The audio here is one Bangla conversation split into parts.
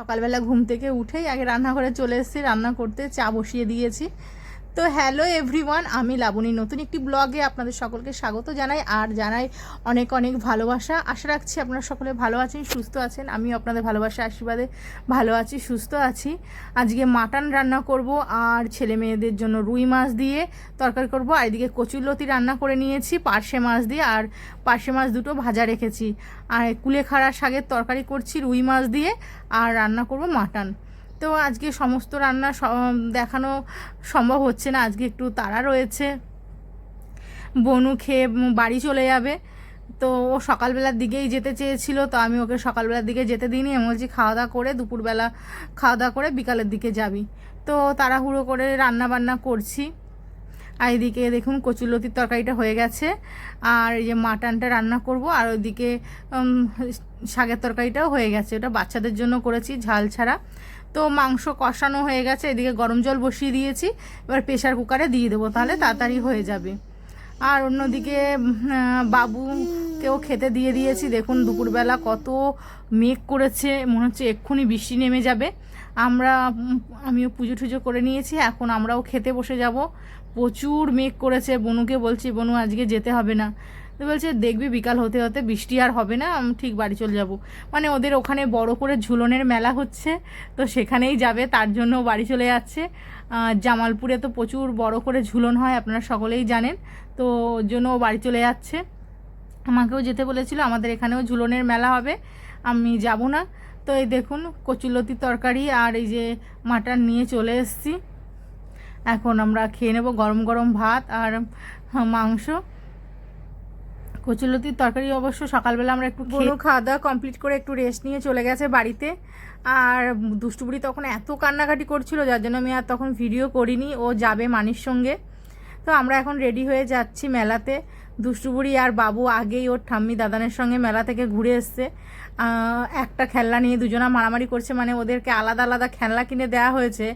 সকালবেলা ঘুম থেকে উঠেই আগে রান্নাঘরে চলে এসেছি রান্না করতে চা বসিয়ে দিয়েছি। তো হ্যালো এভরিওয়ান, আমি লাবণী। নতুন একটি ব্লগে আপনাদের সকলকে স্বাগত জানাই আর জানাই অনেক অনেক ভালোবাসা। আশা রাখছি আপনারা সকলে ভালো আছেন, সুস্থ আছেন। আমিও আপনাদের ভালোবাসা আশীর্বাদে ভালো আছি, সুস্থ আছি। আজকে মাটন রান্না করব আর ছেলে মেয়েদের জন্য রুই মাছ দিয়ে তরকারি করব। আর এদিকে কচুরলতি রান্না করে নিয়েছি, পার্শে মাছ দিয়ে। আর পার্শে মাছ দুটো ভাজা রেখেছি। আর কুলেখাড়া শাকের তরকারি করছি রুই মাছ দিয়ে। আর রান্না করব মাটন। তো আজকে সমস্ত রান্না দেখানো সম্ভব হচ্ছে না। আজকে একটু তাড়া রয়েছে। বনু খেয়ে বাড়ি চলে যাবে। তো ও সকালবেলার দিকেই যেতে চেয়েছিল, তো আমি ওকে সকালবেলার দিকে যেতে দিইনি। আমি বলছি খাওয়া দাওয়া করে দুপুরবেলা খাওয়া দাওয়া করে বিকালের দিকে যাবি। তো তাড়াহুড়ো করে রান্না বান্না করছি। আর এদিকে দেখুন, কচুরলতির তরকারিটা হয়ে গেছে। আর এই যে মাটনটা রান্না করব, আর ওইদিকে শাকের তরকারিটাও হয়ে গেছে। ওটা বাচ্চাদের জন্য করেছি, ঝাল ছাড়া। তো মাংস কষানো হয়ে গেছে, এদিকে গরম জল বসিয়ে দিয়েছি। এবার প্রেশার কুকারে দিয়ে দেবো, তাহলে তাড়াতাড়ি হয়ে যাবে। আর অন্যদিকে বাবুকেও খেতে দিয়ে দিয়েছি। দেখুন দুপুরবেলা কত মেঘ করেছে, মনে হচ্ছে এক্ষুনি বৃষ্টি নেমে যাবে। আমরা আমিও পুজো টুজো করে নিয়েছি, এখন আমরাও খেতে বসে যাব। প্রচুর মেঘ করেছে, বনুকে বলছি, বনু, আজকে যেতে হবে না। তো বলছে, দেখবি বিকাল হতে হতে বৃষ্টি আর হবে না, আমি ঠিক বাড়ি চলে যাব। মানে ওদের ওখানে বড় করে ঝুলনের মেলা হচ্ছে, তো সেখানেই যাবে, তার জন্য বাড়ি চলে যাচ্ছে। জামালপুরে তো প্রচুর বড় করে ঝুলন হয়, আপনারা সকলেই জানেন, তো ওর জন্য ও বাড়ি চলে যাচ্ছে। আমাকেও যেতে বলেছিল, আমাদের এখানেও ঝুলনের মেলা হবে, আমি যাব না। তো এই দেখুন কচুলতি তরকারি আর এই যে মাটন নিয়ে চলে এসেছি। এখন আমরা খেয়ে নেব গরম গরম ভাত আর মাংস। কচুলতির তরকারি অবশ্য সকালবেলা আমরা একটু বড় খাওয়া দাওয়া কমপ্লিট করে একটু রেস্ট নিয়ে চলে গেছে বাড়িতে। আর দুষ্টুবুড়ি তখন এত কান্নাকাটি করছিল যার জন্য আমি আর তখন ভিডিও করিনি। ও যাবে মানির সঙ্গে। তো আমরা এখন রেডি হয়ে যাচ্ছি মেলাতে। দুষ্টুবুড়ি আর বাবু আগেই ওর ঠাম্মি দাদানের সঙ্গে মেলা থেকে ঘুরে এসছে। একটা খেলনা নিয়ে দুজনা মারামারি করছে মানে ওদেরকে আলাদা আলাদা খেলনা কিনে দেওয়া হয়েছে।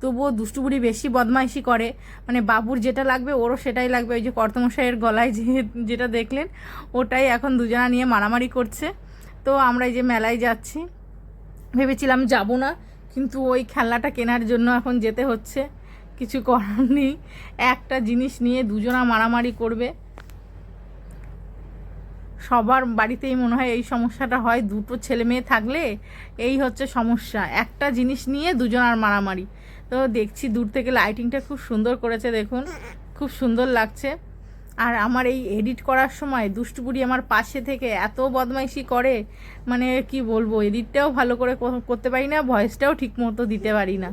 তবুও দুষ্টুবুড়ি বেশি বদমাইশি করে। মানে বাবুর যেটা লাগবে, ওরও সেটাই লাগবে। ওই যে কর্তমশাইয়ের গলায় যে, যেটা দেখলেন, ওটাই এখন দুজনা নিয়ে মারামারি করছে। তো আমরা এই যে মেলায় যাচ্ছি। ভেবেছিলাম যাব না, কিন্তু ওই খেলনাটা কেনার জন্য এখন যেতে হচ্ছে। কিছু করার নেই। একটা জিনিস নিয়ে দুজনা মারামারি করবে। সবার বাড়িতেই মনে হয় এই সমস্যাটা হয়। দুটো ছেলে মেয়ে থাকলে এই হচ্ছে সমস্যা। একটা জিনিস নিয়ে দুজনার মারামারি। তো দেখছি দূর থেকে লাইটিংটা খুব সুন্দর করেছে, দেখুন। খুব সুন্দর লাগছে। আর আমার এই এডিট করার সময় দুষ্টুপুরি আমার পাশে থেকে এত বদমাইশি করে মানে কি বলব এডিটটাও ভালো করে করতে পারি না ভয়েসটাও ঠিক মতো দিতে পারি না।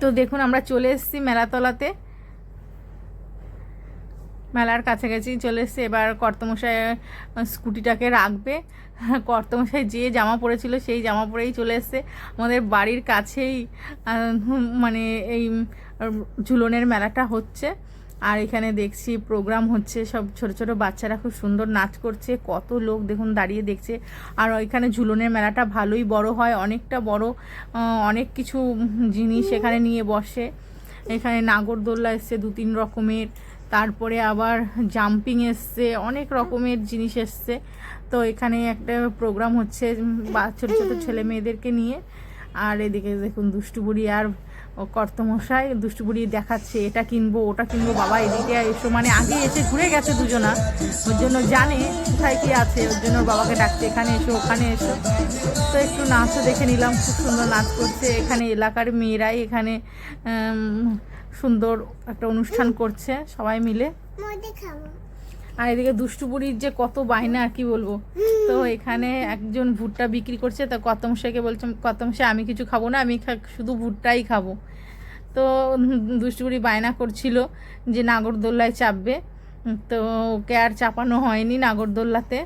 তো দেখুন, আমরা চলে এসেছি মেলাতলাতে। মেলার কাছাকাছি চলে এসছে। এবার কর্তমশাই স্কুটিটাকে রাখবে। কর্তমশাই যে জামা পরেছিল সেই জামা পরেই চলে এসছে। আমাদের বাড়ির কাছেই মানে এই ঝুলনের মেলাটা হচ্ছে। আর এখানে দেখছি প্রোগ্রাম হচ্ছে, সব ছোট ছোট বাচ্চারা খুব সুন্দর নাচ করছে, কত লোক দেখুন দাঁড়িয়ে দেখছে। আর ওইখানে ঝুলনের মেলাটা ভালোই বড় হয়, অনেকটা বড় অনেক কিছু জিনিস এখানে নিয়ে বসে। এখানে নাগরদোল্লা এসছে দু তিন রকমের, তারপরে আবার জাম্পিং এসছে, অনেক রকমের জিনিস এসছে। তো এখানে একটা প্রোগ্রাম হচ্ছে বা ছোটো ছোটো ছেলে মেয়েদেরকে নিয়ে। আর এদিকে দেখুন দুষ্টুবুড়ি আর ও কর্তমশাই দুষ্টুবুড়ি দেখাচ্ছে, এটা কিনবো, ওটা কিনবো, বাবা এদিকে এসো। মানে আগে এসে ঘুরে গেছে দুজনা, ওর জন্য জানে কোথায় কি আছে, ওর জন্য বাবাকে ডাকছে, এখানে এসো, ওখানে এসো। তো একটু নাচও দেখে নিলাম, খুব সুন্দর নাচ করছে, এখানে এলাকার মেয়েরাই এখানে সুন্দর একটা অনুষ্ঠান করছে, সবাই মিলে। আর এদিকে দুষ্টুপুরির যে কত বায়না আর কি বলব। তো এখানে একজন ভুট্টা বিক্রি করছে, তা কতমশাইকে বলছে কতমশাই আমি কিছু খাব না, আমি শুধু ভুট্টাই খাব। তো দুষ্টুপুরি বায়না করছিল যে, নাগরদোল্লায় চাপবে। তো ওকে আর চাপানো হয়নি নাগরদোল্লাতে।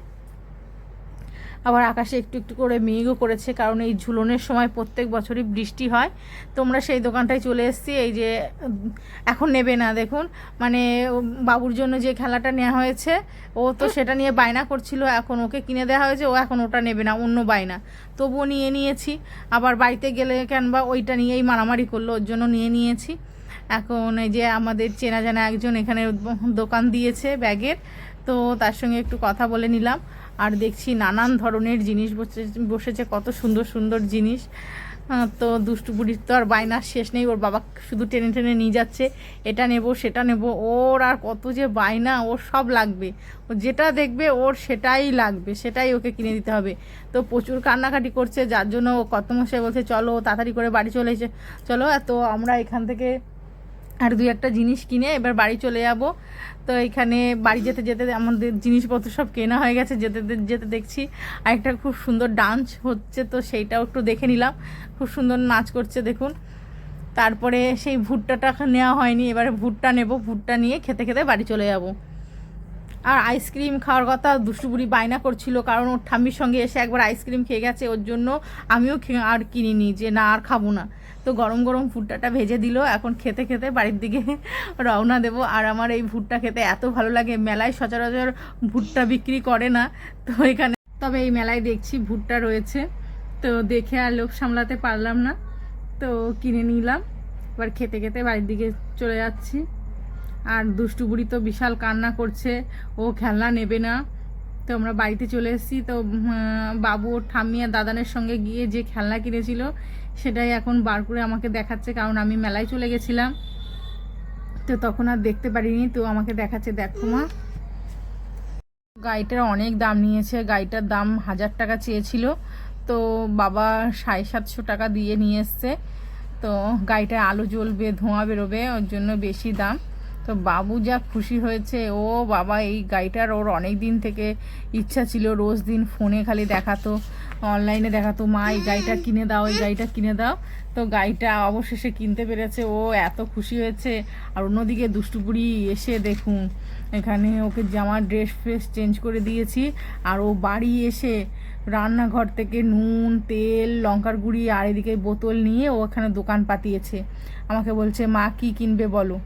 আবার আকাশে একটু একটু করে মেঘও করেছে, কারণ এই ঝুলনের সময় প্রত্যেক বছরই বৃষ্টি হয়। তোমরা সেই দোকানটায় চলে এসেছি, এই যে, এখন নেবে না, দেখুন। মানে বাবুর জন্য যে খেলাটা নেওয়া হয়েছে, ও তো সেটা নিয়ে বায়না করছিল, এখন ওকে কিনে দেওয়া হয়েছে, ও এখন ওটা নেবে না, অন্য বায়না। তবুও নিয়ে নিয়েছি, আবার বাড়িতে গেলে কেন বা ওইটা নিয়েই মারামারি করল, ওর জন্য নিয়ে নিয়েছি। এখন এই যে আমাদের চেনা জানা একজন এখানে দোকান দিয়েছে ব্যাগের, তো তার সঙ্গে একটু কথা বলে নিলাম। আর দেখছি নানান ধরনের জিনিস বসে, বসেছে, কত সুন্দর সুন্দর জিনিস। তো দুষ্টু বুড়ির তো আর বায়নার শেষ নেই, ওর বাবা শুধু টেনে টেনে নিয়ে যাচ্ছে। এটা নেব, সেটা নেব, ওর আর কত যে বায়না, ওর সব লাগবে। ও যেটা দেখবে, ওর সেটাই লাগবে, সেটাই ওকে কিনে দিতে হবে। তো প্রচুর কান্নাকাটি করছে, যার জন্য ও কত মশাই বলছে, চলো তাড়াতাড়ি করে বাড়ি চলে চলো তো আমরা এখান থেকে আর দুই একটা জিনিস কিনে এবার বাড়ি চলে যাব। তো এখানে বাড়ি যেতে যেতে আমাদের জিনিসপত্র সব কেনা হয়ে গেছে, যেতে যেতে- দেখছি। আর একটা খুব সুন্দর ডান্স হচ্ছে, তো সেইটাও একটু দেখে নিলাম। খুব সুন্দর নাচ করছে, দেখুন। তারপরে সেই ভুট্টাটা নেওয়া হয়নি, এবারে ভুট্টা নেব, ভুট্টা নিয়ে খেতে খেতে বাড়ি চলে যাব। আর আইসক্রিম খাওয়ার কথা দুষ্টুপুরি বায়না করছিল, কারণ ওর ঠাম্মির সঙ্গে এসে একবার আইসক্রিম খেয়ে গেছে, ওর জন্য আমিও আর কিনিনি যে না, আর খাব না। তো গরম গরম ভুট্টাটা ভেজে দিল, এখন খেতে খেতে বাড়ির দিকে রওনা দেবো। আর আমার এই ভুট্টা খেতে এত ভালো লাগে, মেলায় সচরাচর ভুট্টা বিক্রি করে না, তো এখানে তবে এই মেলায় দেখছি ভুট্টা রয়েছে। তো দেখে আর লোভ সামলাতে পারলাম না, তো কিনে নিলাম। এবার খেতে খেতে বাড়ির দিকে চলে যাচ্ছি। আর দুষ্টু বুড়ি তো বিশাল কান্না করছে, ও খেলনা নেবে না। তো আমরা বাড়িতে চলে এসেছি, তো বাবু ওর ঠাম্মি আর দাদানের সঙ্গে গিয়ে যে খেলনা কিনেছিল, সেটাই এখন বার করে আমাকে দেখাচ্ছে, কারণ আমি মেলায় চলে গেছিলাম। তো তখন আর দেখতে পারিনি, তো আমাকে দেখাচ্ছে, দেখো মা। গাড়িটার অনেক দাম নিয়েছে, গাড়িটার দাম হাজার টাকা চেয়েছিল। তো বাবা সাড়ে সাতশো টাকা দিয়ে নিয়ে এসছে। তো গাড়িটায় আলো জ্বলবে, ধোঁয়া বেরোবে, ওর জন্য বেশি দাম। তো বাবু যা খুশি হয়েছে, ও বাবা, এই গাড়িটার ওর অনেক দিন থেকে ইচ্ছা ছিল, রোজ দিন ফোনে খালি দেখাতো, অনলাইনে দেখাতো, মা, এই গাড়িটা কিনে দাও, এই গাড়িটা কিনে দাও। তো গাড়িটা অবশেষে কিনতে পেরেছে, ও এত খুশি হয়েছে। আর অন্যদিকে দুষ্টুপুরি এসে দেখুন, এখানে ওকে জামা, ড্রেস, ফ্রেস চেঞ্জ করে দিয়েছি। আর ও বাড়ি এসে রান্নাঘর থেকে নুন, তেল, লঙ্কার গুঁড়ি আর এদিকে বোতল নিয়ে ও ওখানে দোকান পাতিয়েছে। আমাকে বলছে, মা, কি কিনবে বলো?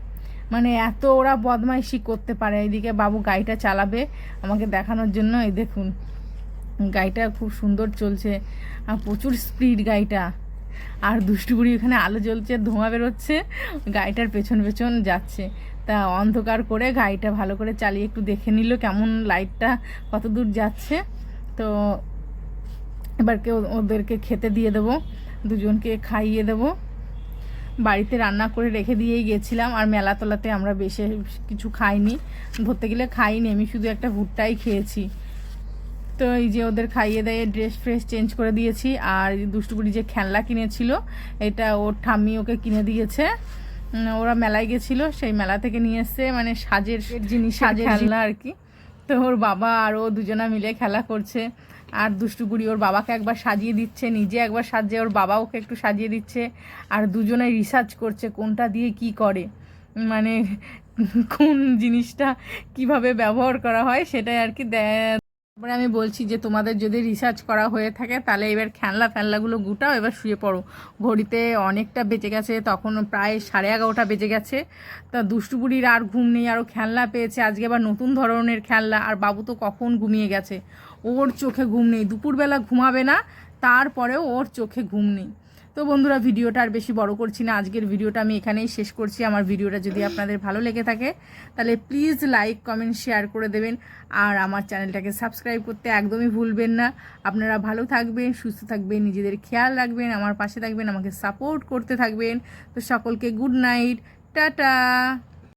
মানে এত ওরা বদমাইশি করতে পারে। এদিকে বাবু গাড়িটা চালাবে আমাকে দেখানোর জন্য। এই দেখুন, গাড়িটা খুব সুন্দর চলছে। আর প্রচুর স্পিড গাড়িটা। আর দুষ্টুগুড়ি ওখানে আলো জ্বলছে, ধোঁয়া বেরোচ্ছে, গাড়িটার পেছন পেছন যাচ্ছে। তা অন্ধকার করে গাড়িটা ভালো করে চালিয়ে একটু দেখে নিল কেমন লাইটটা কত দূর যাচ্ছে। তো এবার কেউ ওদেরকে খেতে দিয়ে দেবো, দুজনকে খাইয়ে দেবো। বাড়িতে রান্না করে রেখে দিয়েই গেছিলাম আর মেলা তোলাতে আমরা বেশি কিছু খাইনি। ধরতে গেলে খাইনি আমি শুধু একটা ভুট্টাই খেয়েছি। তো এই যে ওদের খাইয়ে দিয়ে ড্রেস ফ্রেস চেঞ্জ করে দিয়েছি আর দুষ্টুপুরি যে খেলনা কিনেছিল এটা ওর ঠাম্মি ওকে কিনে দিয়েছে। ওরা মেলায় গেছিল সেই মেলা থেকে নিয়ে এসছে মানে সাজের জিনিস সাজের খেলনা। আর কি। তো ওর বাবা আর ও দুজনা মিলে খেলা করছে। আর দুষ্টুগুড়ি ওর বাবাকে একবার সাজিয়ে দিচ্ছে, নিজে একবার সাজিয়ে ওর বাবা ওকে একটু সাজিয়ে দিচ্ছে। আর দুজনে রিসার্চ করছে কোনটা দিয়ে কি করে। মানে কোন জিনিসটা কীভাবে ব্যবহার করা হয় সেটাই আর কি তারপরে আমি বলছি যে তোমাদের যদি রিসার্চ করা হয়ে থাকে, তাহলে এবার খেলনা ফেলনাগুলো গুটাও, এবার শুয়ে পড়ো। ঘড়িতে অনেকটা বেঁচে গেছে, তখন প্রায় সাড়ে এগারোটা বেজে গেছে। তা দুষ্টুপুরির আর ঘুম নেই, আরও খেলনা পেয়েছে, আজকে আবার নতুন ধরনের খেলনা, আর বাবু তো কখন ঘুমিয়ে গেছে? ওর চোখে ঘুম নেই, দুপুরবেলা ঘুমাবে না, তারপরেও ওর চোখে ঘুম নেই। তো বন্ধুরা, ভিডিওটা আর বেশি বড় করছি না। আজকের ভিডিওটা আমি এখানেই শেষ করছি। আমার ভিডিওটা যদি আপনাদের ভালো লেগে থাকে, তাহলে প্লিজ লাইক কমেন্ট শেয়ার করে দেবেন। আর আমার চ্যানেলটাকে সাবস্ক্রাইব করতে একদমই ভুলবেন না। আপনারা ভালো থাকবেন, সুস্থ থাকবেন, নিজেদের খেয়াল রাখবেন, আমার পাশে থাকবেন, আমাকে সাপোর্ট করতে থাকবেন। তো সকলকে গুড নাইট টাটা!